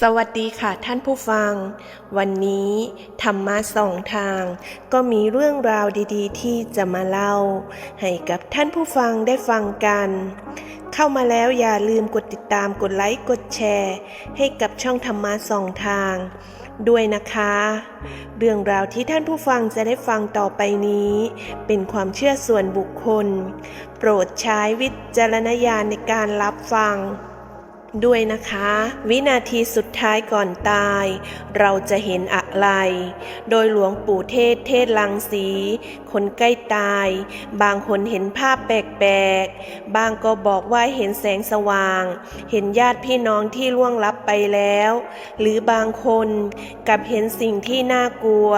สวัสดีค่ะท่านผู้ฟัง วันนี้ธรรมะสองทาง ก็มีเรื่องราวดีๆ ที่จะมาเล่า ให้กับท่านผู้ฟังได้ฟังกัน เข้ามาแล้วอย่าลืมกดติดตามกดไลค์กดแชร์ ให้กับช่องธรรมะสองทาง ด้วยนะคะ เรื่องราวที่ท่านผู้ฟังจะได้ฟังต่อไปนี้ เป็นความเชื่อส่วนบุคคล โปรดใช้วิจารณญาณในการรับฟัง ด้วยนะคะ วินาทีสุดท้ายก่อนตาย เราจะเห็นอะไร โดยหลวงปู่เทศเทศลังสี คนใกล้ตาย บางคนเห็นภาพแปลกๆ บางก็บอกว่าเห็นแสงสว่าง เห็นญาติพี่น้องที่ล่วงลับไปแล้ว หรือบางคนกับเห็นสิ่งที่น่ากลัว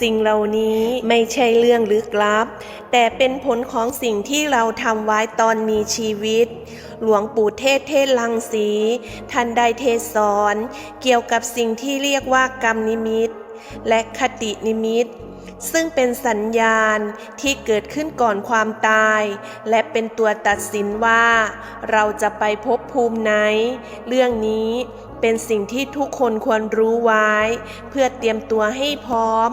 สิ่งเหล่านี้ไม่ใช่เรื่องลึกลับแต่เป็นผลของสิ่งที่เราทำไว้ตอนมีชีวิต หลวงปู่เทศเทศลังสี ท่านได้เทศสอน เกี่ยวกับสิ่งที่เรียกว่ากรรมนิมิต และคตินิมิต ซึ่งเป็นสัญญาณที่เกิดขึ้นก่อนความตาย และเป็นตัวตัดสินว่า เราจะไปพบภูมิไหน เรื่องนี้ เป็นสิ่งที่ทุกคนควรรู้ไว้ เพื่อเตรียมตัวให้พร้อม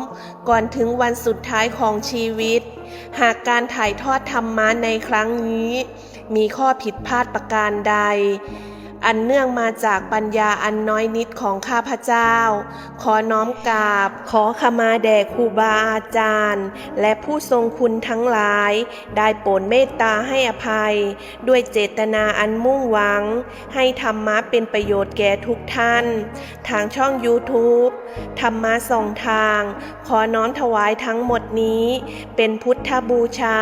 ก่อนถึงวันสุดท้ายของชีวิต หากการถ่ายทอดธรรมะในครั้งนี้ มีข้อผิดพลาดประการใด อันเนื่องมาจากปัญญาอันน้อยนิดของข้าพเจ้า ขอน้อมกราบ ขอขมาแด่ครูบาอาจารย์ และผู้ทรงคุณทั้งหลาย ได้โปรดเมตตาให้อภัย ด้วยเจตนาอันมุ่งหวัง ให้ธรรมะเป็นประโยชน์แก่ทุกท่าน ทางช่อง YouTube ธรรมะสองทาง ขอน้อมถวายทั้งหมดนี้ เป็นพุทธบูชา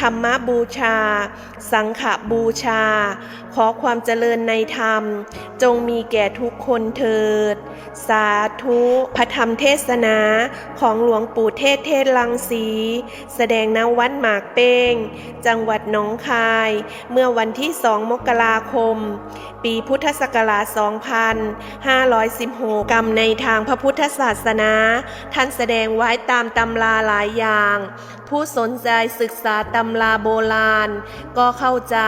ธรรมบูชา สังฆบูชา ขอความเจริญในธรรม จงมีแก่ทุกคนเถิด สาธุพระธรรมเทศนาของหลวงปู่เทศเทศลังสี แสดงณวัดหมากเป้ง จังหวัดหนองคาย เมื่อวันที่สองมกราคม ปีพุทธศักราช 2516 กรรมในทางพระพุทธศาสนา ท่านแสดงไว้ตามตำราหลายอย่าง ผู้สนใจศึกษาตำราโบราณ ก็เข้าใจ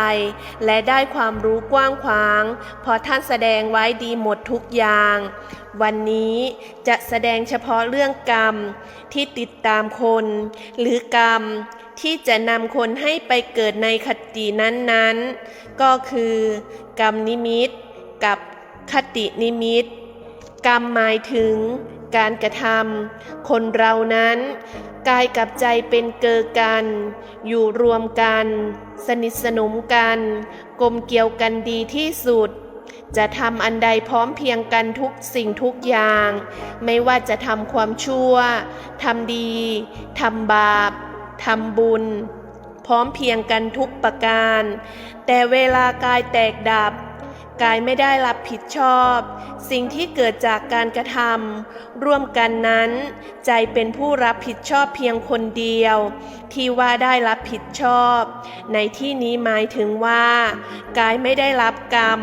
และได้ความรู้กว้างขวางเพราะท่านแสดงไว้ดีหมดทุกอย่าง วันนี้จะแสดงเฉพาะเรื่องกรรมที่ติดตามคน หรือกรรมที่จะนำคนให้ไปเกิดในคตินั้นๆ ก็คือกรรมนิมิตกับคตินิมิต กรรมหมายถึงการกระทำคนเรานั้น กายกับใจเป็นเกิดกัน อยู่รวมกัน สนิทสนมกัน ลมเกี่ยวกันดีที่สุด จะทำอันใดพร้อมเพียงกันทุกสิ่งทุกอย่าง ไม่ว่าจะทำความชั่วทำดีทำบาปทำบุญ พร้อมเพียงกันทุกประการ แต่เวลากายแตกดับ กายไม่ได้รับผิดชอบ สิ่งที่เกิดจากการกระทำร่วมกันนั้น ใจเป็นผู้รับผิดชอบเพียงคนเดียว ที่ว่าได้รับผิดชอบ ในที่นี้หมายถึงว่า กายไม่ได้รับกรรม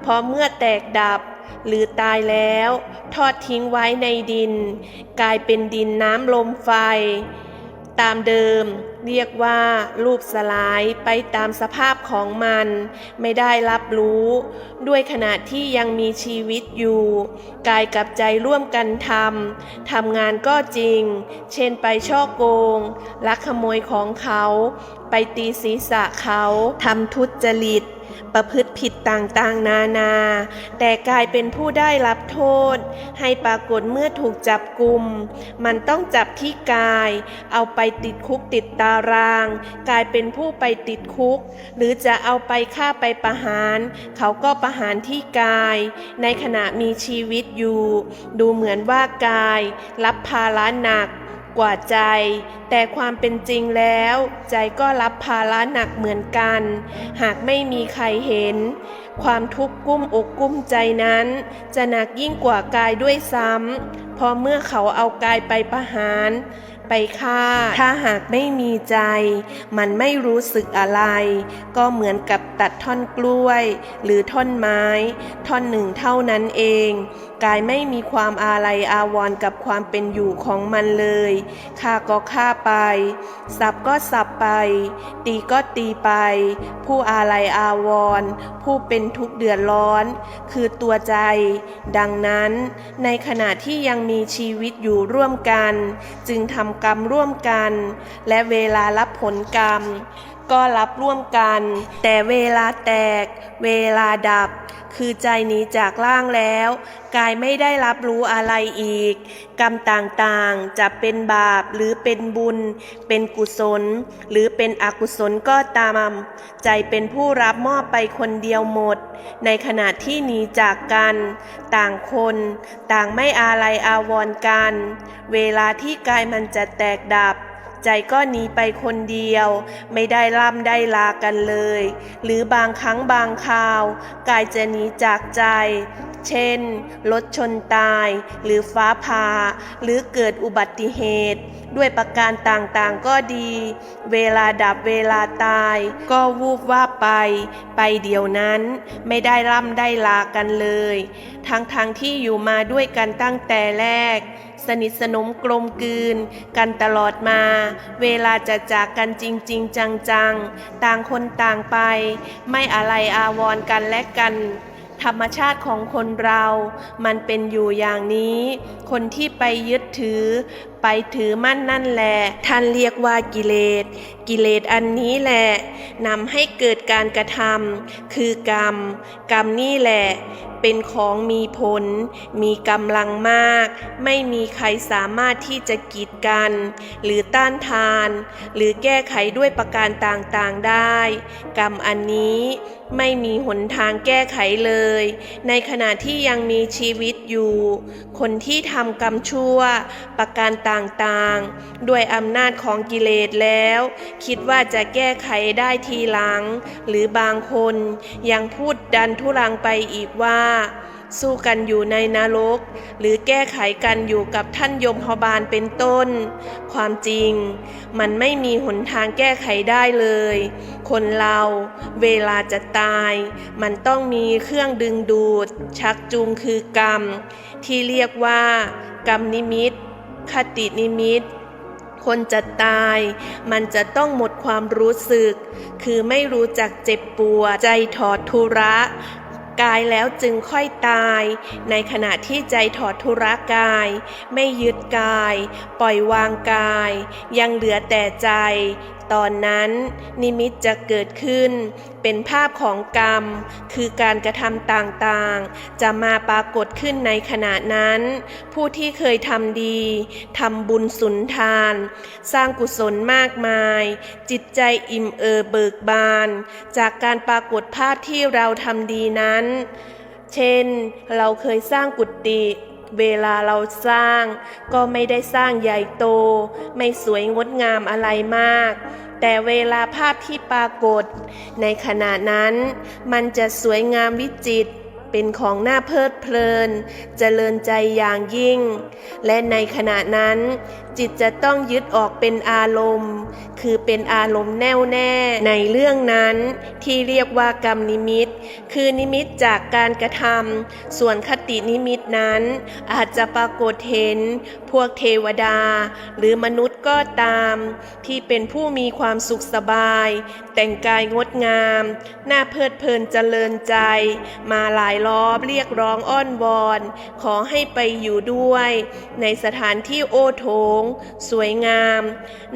เพราะเมื่อแตกดับหรือตายแล้ว ทอดทิ้งไว้ในดิน กลายเป็นดินน้ำลมไฟ ตามเดิม เรียกว่ารูปสลายไปตามสภาพของมัน ไม่ได้รับรู้ ด้วยขณะที่ยังมีชีวิตอยู่ กายกับใจร่วมกันทำทำงานก็จริง เช่นไปช่อโกง ลักขโมยของเขา ไปตีศีรษะเขาทำทุจริต ประพฤติผิดต่างๆ นานา แต่กลายเป็นผู้ได้รับโทษ ให้ปรากฏเมื่อถูกจับกลุ่ม มันต้องจับที่กาย เอาไปติดคุกติดตาราง กลายเป็นผู้ไปติดคุก หรือจะเอาไปฆ่าไปประหาร เขาก็ประหารที่กาย ในขณะมีชีวิตอยู่ ดูเหมือนว่ากาย รับภาระหนัก กว่าใจ แต่ความเป็นจริงแล้ว ใจก็รับภาระหนักเหมือนกัน หากไม่มีใครเห็น ความทุกข์กุ้มอกกุ้มใจนั้น จะหนักยิ่งกว่ากายด้วยซ้ำพอเมื่อเขาเอากายไปประหาร ไปฆ่าถ้าหากไม่มีใจ มันไม่รู้สึกอะไร ก็เหมือนกับตัดท่อนกล้วย หรือท่อนไม้ ท่อนหนึ่งเท่านั้นเอง กายไม่มีความอาลัยอาวรณ์กับความเป็นอยู่ของมันเลยฆ่าก็ฆ่าไป สับก็สับไป ตีก็ตีไป ผู้อาลัยอาวรณ์ผู้เป็นเป็นทุกข์เดือดร้อน คือตัวใจ ดังนั้น ในขณะที่ยังมีชีวิตอยู่ร่วมกัน จึงทำกรรมร่วมกัน และเวลารับผลกรรม ก็รับร่วมกัน แต่เวลาแตก เวลาดับ คือใจหนีจากร่างแล้ว กายไม่ได้รับรู้อะไรอีก กรรมต่างๆ จะเป็นบาปหรือเป็นบุญ เป็นกุศล หรือเป็นอกุศลก็ตาม ใจเป็นผู้รับมอบไปคนเดียวหมด ในขณะที่หนีจากกัน ต่างคน ต่างไม่อาลัยอาวรณ์กัน เวลาที่กายมันจะแตกดับ ใจก็หนีไปคนเดียว ไม่ได้ล่ำได้ลากันเลย หรือบางครั้งบางคราว กายจะหนีจากใจ เช่นรถชนตาย หรือฟ้าผ่า หรือเกิดอุบัติเหตุ ด้วยประการต่างๆก็ดี เวลาดับเวลาตาย ก็วูบว่าบไป ไปเดียวนั้น ไม่ได้ล่ำได้ลากันเลย ทั้งๆทที่อยู่มาด้วยกันตั้งแต่แรก สนิทสนมกลมกลืน กันตลอดมา เวลาจะจากกันจริง ๆ จัง ๆ ต่างคนต่างไป ไม่อะไรอาวรกันและกัน ธรรมชาติของคนเรา มันเป็นอยู่อย่างนี้ คนที่ไปยึดถือ ไปถือมั่นนั่นแหละ ท่านเรียกว่ากิเลส กิเลสอันนี้แหละนำให้เกิดการกระทำคือกรรม กรรมนี่แหละ เป็นของมีผล มีกำลังมาก ไม่มีใครสามารถที่จะกีดกัน หรือต้านทาน หรือแก้ไขด้วยประการต่างๆได้ กรรมอันนี้ ไม่มีหนทางแก้ไขเลย ในขณะที่ยังมีชีวิตอยู่ คนที่ทำกรรมชั่ว ประการต่างๆ ด้วยอำนาจของกิเลสแล้ว คิดว่าจะแก้ไขได้ทีหลัง หรือบางคนยังพูดดันทุรังไปอีกว่า สู้กันอยู่ในนรก หรือแก้ไขกันอยู่กับท่านยมพบาลเป็นต้น ความจริง มันไม่มีหนทางแก้ไขได้เลย คนเราเวลาจะตาย มันต้องมีเครื่องดึงดูด ชักจูงคือกรรม ที่เรียกว่า กรรมนิมิต คตินิมิตคนจะตาย มันจะต้องหมดความรู้สึก คือไม่รู้จักเจ็บปวดใจถอดทุระ กายแล้วจึงค่อยตาย ในขณะที่ใจถอดทุระกาย ไม่ยึดกาย ปล่อยวางกาย ยังเหลือแต่ใจ ตอนนั้นนิมิตจะเกิดขึ้น เป็นภาพของกรรม คือการกระทำต่างๆ จะมาปรากฏขึ้นในขณะนั้น ผู้ที่เคยทำดีทำบุญสุนทาน สร้างกุศลมากมาย จิตใจอิ่มเอิบเบิกบาน จากการปรากฏภาพที่เราทำดีนั้นเช่น เราเคยสร้างกุฏิเวลาเราสร้างก็ไม่ได้สร้างใหญ่โต ไม่สวยงดงามอะไรมาก แต่เวลาภาพที่ปรากฏ ในขณะนั้น มันจะสวยงามวิจิตรเป็นของน่าเพลิดเพลินเจริญใจอย่างยิ่ง และในขณะนั้น จิตจะต้องยึดออกเป็นอารมณ์ คือเป็นอารมณ์แน่วแน่ในเรื่องนั้นที่เรียกว่ากรรมนิมิต คือนิมิตจากการกระทำส่วนคตินิมิตนั้น อาจจะปรากฏเห็น พวกเทวดา หรือมนุษย์ก็ตาม ที่เป็นผู้มีความสุขสบาย แต่งกายงดงามน่าเพลิดเพลินเจริญใจ มาหลายรอบเรียกร้องอ้อนวอน ขอให้ไปอยู่ด้วย ในสถานที่โอโถงสวยงาม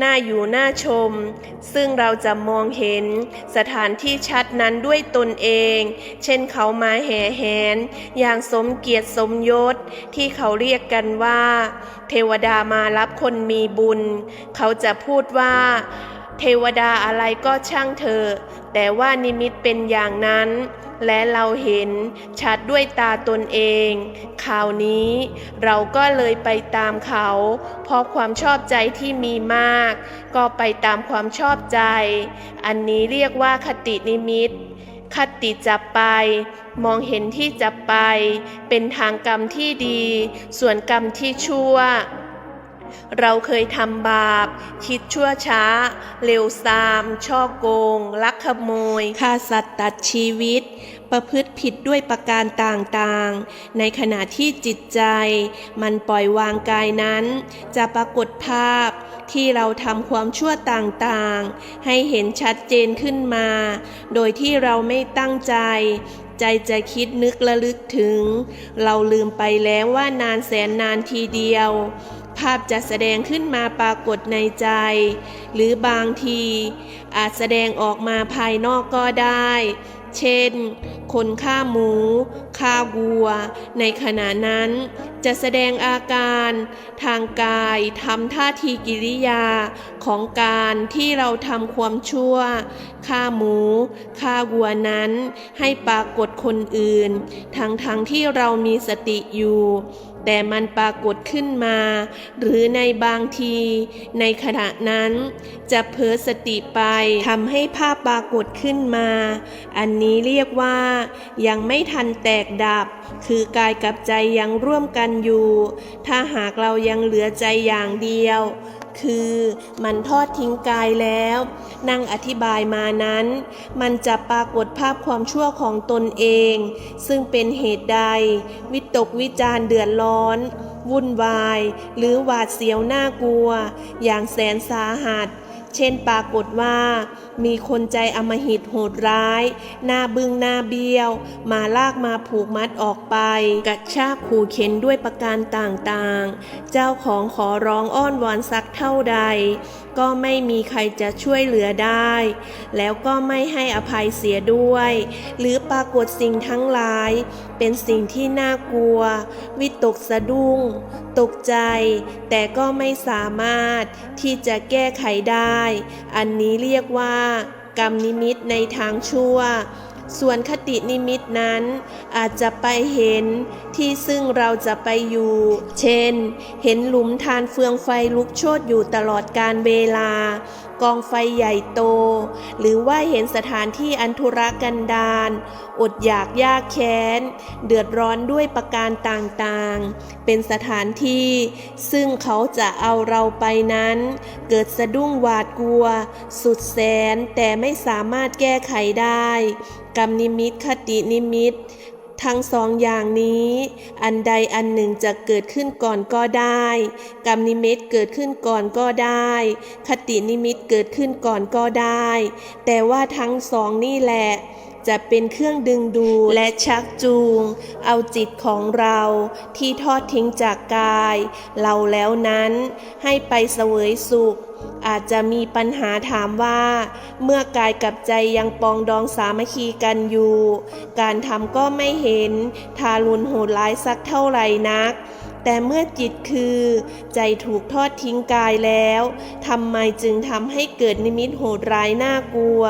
น่าอยู่น่าชม ซึ่งเราจะมองเห็นสถานที่ชัดนั้นด้วยตนเอง เช่นเขามาแห่แหน อย่างสมเกียรติสมยศที่เขาเรียกกันว่า เทวดามารับคนมีบุญ เขาจะพูดว่าเทวดาอะไรก็ช่างเถอแต่ว่านิมิตเป็นอย่างนั้น และเราเห็นชัดด้วยตาตนเองข่าวนี้เราก็เลยไปตามเขา เพราะความชอบใจที่มีมาก ก็ไปตามความชอบใจ อันนี้เรียกว่าคตินิมิตคติจะไป มองเห็นที่จะไป เป็นทางกรรมที่ดี ส่วนกรรมที่ชั่ว เราเคยทำบาป คิดชั่วช้า เร็วซาม ช่อโกง ลักขโมยฆ่าสัตว์ตัดชีวิต ประพฤติผิดด้วยประการต่างๆ ในขณะที่จิตใจ มันปล่อยวางกายนั้น จะปรากฏภาพที่เราทำความชั่วต่างๆ ให้เห็นชัดเจนขึ้นมา โดยที่เราไม่ตั้งใจใจจะคิดนึกระลึกถึง เราลืมไปแล้วว่านานแสนนานทีเดียว ภาพจะแสดงขึ้นมาปรากฏในใจ หรือบางที อาจแสดงออกมาภายนอกก็ได้ เช่น คนฆ่าหมูฆ่าวัว ในขณะนั้นจะแสดงอาการ ทางกายทำท่าทีกิริยาของการที่เราทำความชั่วฆ่าหมูฆ่าวัวนั้น ให้ปรากฏคนอื่น ทั้งทั้งที่เรามีสติอยู่ แต่มันปรากฏขึ้นมา หรือในบางที ในขณะนั้น จะเผลอสติไปทำให้ภาพปรากฏขึ้นมา อันนี้เรียกว่า ยังไม่ทันแตกดับ คือกายกับใจยังร่วมกันอยู่ ถ้าหากเรายังเหลือใจอย่างเดียว คือมันทอดทิ้งกายแล้ว นั่งอธิบายมานั้น มันจะปรากฏภาพความชั่วของตนเอง ซึ่งเป็นเหตุใด วิตกวิจารเดือดร้อน วุ่นวาย หรือหวาดเสียวน่ากลัว อย่างแสนสาหัส เช่นปรากฏว่า มีคนใจอมหิตโหดร้าย หน้าบึ้งหน้าเบี้ยว มาลากมาผูกมัดออกไปกระชากขู่เข็นด้วยประการต่างๆ เจ้าของขอร้องอ้อนวอนสักเท่าใด ก็ไม่มีใครจะช่วยเหลือได้ แล้วก็ไม่ให้อภัยเสียด้วย หรือปรากฏสิ่งทั้งหลาย เป็นสิ่งที่น่ากลัว วิตกสะดุ้ง ตกใจ แต่ก็ไม่สามารถที่จะแก้ไขได้ อันนี้เรียกว่ากรรมนิมิตในทางชั่ว ส่วนคตินิมิตนั้น อาจจะไปเห็นที่ซึ่งเราจะไปอยู่ เช่น เห็นหลุมทานเฟืองไฟลุกโชนอยู่ตลอดการเวลา กองไฟใหญ่โต หรือว่าเห็นสถานที่อันธุรกันดารอดอยากยากแค้น เดือดร้อนด้วยประการต่างๆ เป็นสถานที่ ซึ่งเขาจะเอาเราไปนั้น เกิดสะดุ้งหวาดกลัว สุดแสนแต่ไม่สามารถแก้ไขได้กรรมนิมิตคตินิมิต ทั้งสองอย่างนี้ อันใดอันหนึ่งจะเกิดขึ้นก่อนก็ได้ กรรมนิมิตเกิดขึ้นก่อนก็ได้ คตินิมิตเกิดขึ้นก่อนก็ได้ แต่ว่าทั้งสองนี่แหละ จะเป็นเครื่องดึงดูดและชักจูง เอาจิตของเราที่ทอดทิ้งจากกาย เราแล้วนั้นให้ไปเสวยสุข อาจจะมีปัญหาถามว่า เมื่อกายกับใจยังปองดองสามัคคีกันอยู่ การทำก็ไม่เห็น ทารุณโหดร้ายสักเท่าไหร่นัก แต่เมื่อจิตคือ ใจถูกทอดทิ้งกายแล้วทำไมจึงทำให้เกิดนิมิตโหดร้ายน่ากลัว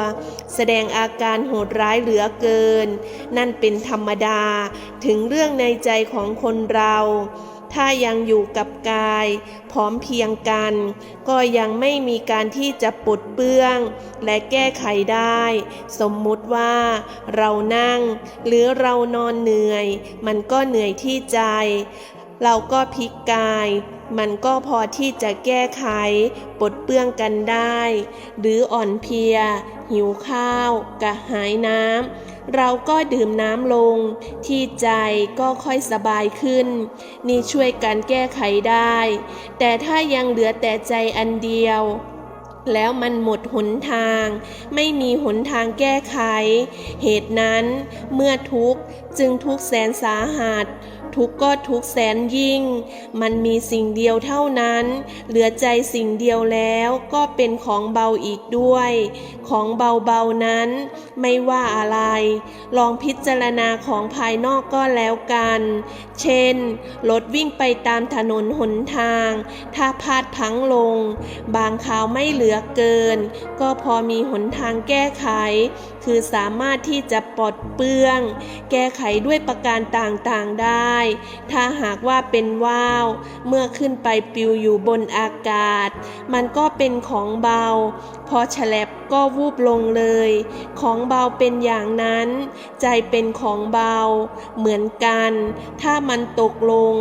แสดงอาการโหดร้ายเหลือเกิน นั่นเป็นธรรมดาถึงเรื่องในใจของคนเรา ถ้ายังอยู่กับกาย พร้อมเพียงกัน ก็ยังไม่มีการที่จะปลดเปื้อง และแก้ไขได้ สมมุติว่าเรานั่ง หรือเรานอนเหนื่อย มันก็เหนื่อยที่ใจ เราก็พลิกกาย มันก็พอที่จะแก้ไขปลดเปื้องกันได้ หรืออ่อนเพลีย หิวข้าว กระหายน้ำ เราก็ดื่มน้ำลง ที่ใจก็ค่อยสบายขึ้น นี่ช่วยกันแก้ไขได้ แต่ถ้ายังเหลือแต่ใจอันเดียวแล้วมันหมดหนทาง ไม่มีหนทางแก้ไข เหตุนั้นเมื่อทุกข์จึงทุกข์แสนสาหัส ทุกข์ก็ทุกข์แสนยิ่ง มันมีสิ่งเดียวเท่านั้น เหลือใจสิ่งเดียวแล้วก็เป็นของเบาอีกด้วย ของเบาๆนั้น ไม่ว่าอะไร ลองพิจารณาของภายนอกก็แล้วกัน เช่น รถวิ่งไปตามถนนหนทาง ถ้าพลาดพังลง บางคราวไม่เหลือเกิน ก็พอมีหนทางแก้ไข คือสามารถที่จะปลดเปลื้อง แก้ไขด้วยประการต่างๆได้ถ้าหากว่าเป็นว่าว เมื่อขึ้นไปปิวอยู่บนอากาศ มันก็เป็นของเบา พอฉลบก็วูบลงเลย ของเบาเป็นอย่างนั้น ใจเป็นของเบา เหมือนกัน ถ้ามันตกลง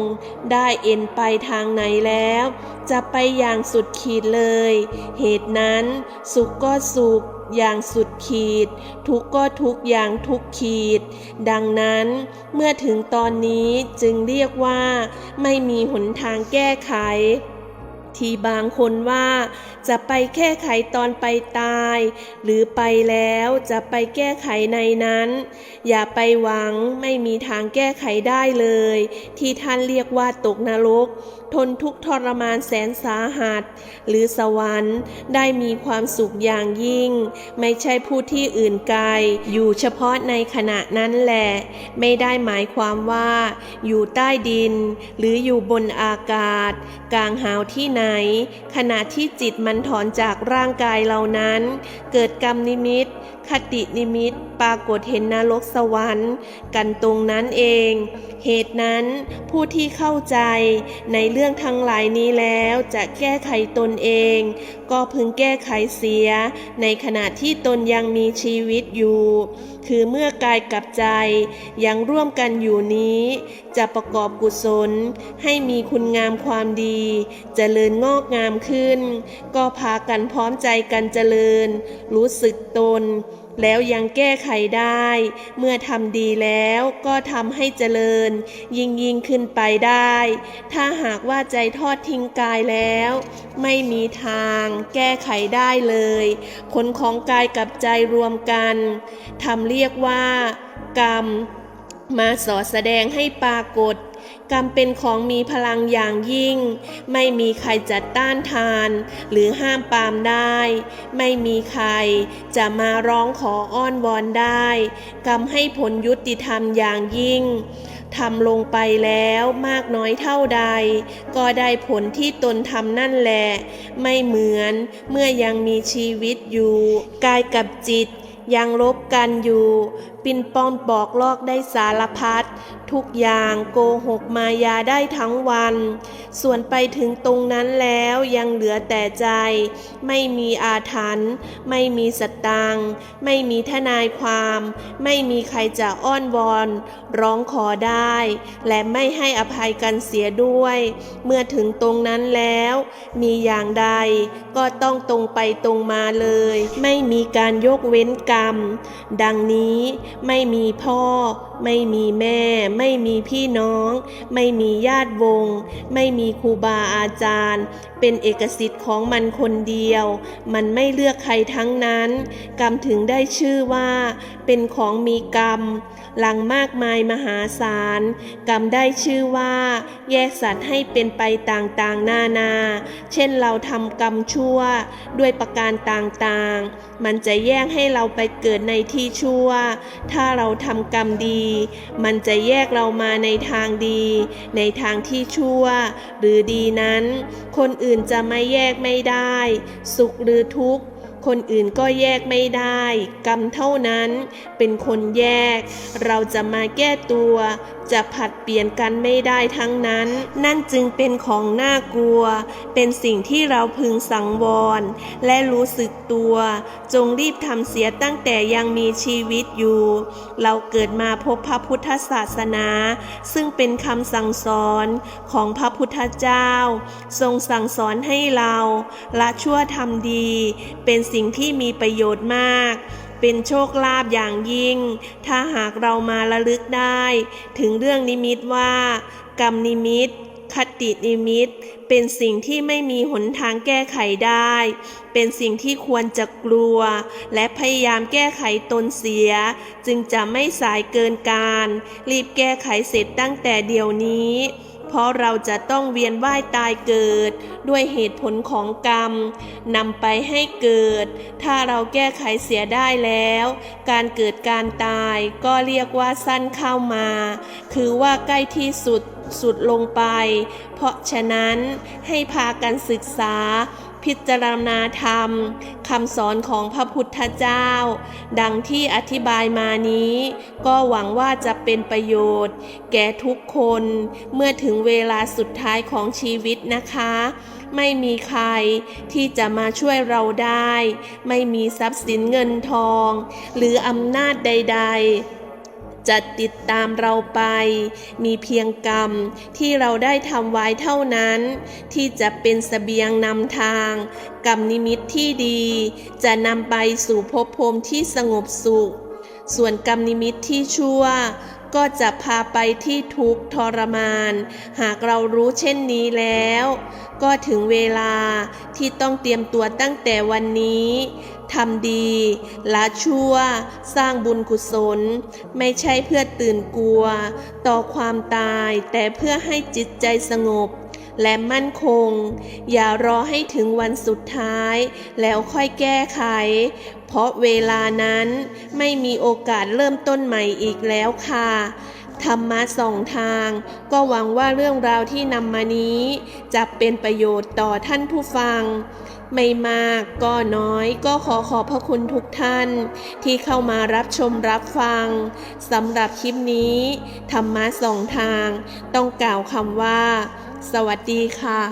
ได้เอ็นไปทางไหนแล้ว จะไปอย่างสุดขีดเลย เหตุนั้นสุขก็สุข อย่างสุดขีด ทุกก็ทุกอย่างทุกขีด ดังนั้นเมื่อถึงตอนนี้จึงเรียกว่า ไม่มีหนทางแก้ไข ที่บางคนว่าจะไปแก้ไขตอนไปตาย หรือไปแล้วจะไปแก้ไขในนั้น อย่าไปหวังไม่มีทางแก้ไขได้เลย ที่ท่านเรียกว่าตกนรกทนทุกทรมานแสนสาหัส หรือสวรรค์ได้มีความสุขอย่างยิ่ง ไม่ใช่ผู้ที่อื่นไกล อยู่เฉพาะในขณะนั้นแหละ ไม่ได้หมายความว่า อยู่ใต้ดิน หรืออยู่บนอากาศ กลางหาวที่ไหน ขณะที่จิตมันถอนจากร่างกายเหล่านั้น เกิดกรรมนิมิต คตินิมิตปรากฏเห็นนรกสวรรค์ กันตรงนั้นเอง เหตุนั้นผู้ที่เข้าใจในเรื่องทั้งหลายนี้แล้วจะแก้ไขตนเอง ก็พึงแก้ไขเสีย ในขณะที่ตนยังมีชีวิตอยู่ คือเมื่อกายกับใจยังร่วมกันอยู่นี้ จะประกอบกุศล ให้มีคุณงามความดีจเจริญงอกงามขึ้น ก็พากันพร้อมใจกันเจริญ รู้สึกตน แล้วยังแก้ไขได้ เมื่อทำดีแล้วก็ทำให้เจริญ ยิ่งยิ่งขึ้นไปได้ ถ้าหากว่าใจทอดทิ้งกายแล้ว ไม่มีทางแก้ไขได้เลยผลของกายกับใจรวมกันทำเรียกว่ากรรมมาสอแสดงให้ปรากฏ กรรมเป็นของมีพลังอย่างยิ่ง ไม่มีใครจะต้านทาน หรือห้ามปามได้ ไม่มีใครจะมาร้องขออ้อนวอนได้ กรรมให้ผลยุติธรรมอย่างยิ่งทำลงไปแล้วมากน้อยเท่าใด ก็ได้ผลที่ตนทำนั่นแหละ ไม่เหมือนเมื่อยังมีชีวิตอยู่ กายกับจิตยังลบกันอยู่ ปินปอมบอกลอกได้สารพัด ทุกอย่างโกหกมายาได้ทั้งวัน ส่วนไปถึงตรงนั้นแล้วยังเหลือแต่ใจ ไม่มีอาถรรพ์ไม่มีสตังค์ไม่มีทนายความ ไม่มีใครจะอ้อนวอน ร้องขอได้ และไม่ให้อภัยกันเสียด้วย เมื่อถึงตรงนั้นแล้ว มีอย่างใดก็ต้องตรงไปตรงมาเลย ไม่มีการยกเว้นกรรม ดังนี้ไม่มีพ่อ ไม่มีแม่ไม่มีพี่น้อง ไม่มีญาติวง ไม่มีครูบาอาจารย์ เป็นเอกสิทธิ์ของมันคนเดียว มันไม่เลือกใครทั้งนั้น กรรมถึงได้ชื่อว่า เป็นของมีกรรม หลังมากมายมหาศาล กรรมได้ชื่อว่า แยกสัตว์ให้เป็นไปต่างๆ นานา เช่นเราทำกรรมชั่ว ด้วยประการต่างๆ มันจะแยกให้เราไปเกิดในที่ชั่ว ถ้าเราทำกรรมดี มันจะแยกเรามาในทางดี ในทางที่ชั่ว หรือดีนั้น คนอื่นจะไม่แยกไม่ได้ สุขหรือทุกข์ คนอื่นก็แยกไม่ได้ กรรมเท่านั้นเป็นคนแยก เราจะมาแก้ตัว จะผัดเปลี่ยนกันไม่ได้ทั้งนั้น นั่นจึงเป็นของน่ากลัว เป็นสิ่งที่เราพึงสังวร และรู้สึกตัว จงรีบทำเสียตั้งแต่ยังมีชีวิตอยู่ เราเกิดมาพบพระพุทธศาสนา ซึ่งเป็นคำสั่งสอนของพระพุทธเจ้า ทรงสั่งสอนให้เราละชั่วทำดี เป็นสิ่งิ่งที่มีประโยชน์มาก เป็นโชคลาภอย่างยิ่ง ถ้าหากเรามาระลึกได้ ถึงเรื่องนิมิตว่า กรรมนิมิต คตินิมิต เป็นสิ่งที่ไม่มีหนทางแก้ไขได้ เป็นสิ่งที่ควรจะกลัว และพยายามแก้ไขตนเสีย จึงจะไม่สายเกินการ รีบแก้ไขเสร็จตั้งแต่เดี๋ยวนี้ เพราะเราจะต้องเวียนว่ายตายเกิด ด้วยเหตุผลของกรรมนำไปให้เกิด ถ้าเราแก้ไขเสียได้แล้ว การเกิดการตายก็เรียกว่าสั้นเข้ามา คือว่าใกล้ที่สุดสุดลงไป เพราะฉะนั้นให้พากันศึกษา พิจารณาธรรมคำสอนของพระพุทธเจ้า ดังที่อธิบายมานี้ ก็หวังว่าจะเป็นประโยชน์ แก่ทุกคนเมื่อถึงเวลาสุดท้ายของชีวิตนะคะ ไม่มีใครที่จะมาช่วยเราได้ ไม่มีทรัพย์สินเงินทอง หรืออำนาจใด ๆ จะติดตามเราไป มีเพียงกรรมที่เราได้ทำไว้เท่านั้น ที่จะเป็นเสบียงนำทาง กรรมนิมิตที่ดี จะนำไปสู่ภพภูมิที่สงบสุข ส่วนกรรมนิมิตที่ชั่วกก็จะพาไปที่ทุกข์ทรมาน หากเรารู้เช่นนี้แล้ว ก็ถึงเวลาที่ต้องเตรียมตัวตั้งแต่วันนี้ ทำดีละชั่ว สร้างบุญกุศล ไม่ใช่เพื่อตื่นกลัว ต่อความตายแต่เพื่อให้จิตใจสงบ และมั่นคง อย่ารอให้ถึงวันสุดท้าย แล้วค่อยแก้ไข เพราะเวลานั้นไม่มีโอกาสเริ่มต้นใหม่อีกแล้วค่ะธรรมะสองทาง ก็หวังว่าเรื่องราวที่นำมานี้ จะเป็นประโยชน์ต่อท่านผู้ฟัง ไม่มากก็น้อยก็ขอขอบพระคุณทุกท่าน ที่เข้ามารับชมรับฟังสำหรับคลิปนี้ธรรมะสองทาง ต้องกล่าวคำว่า สวัสดีค่ะ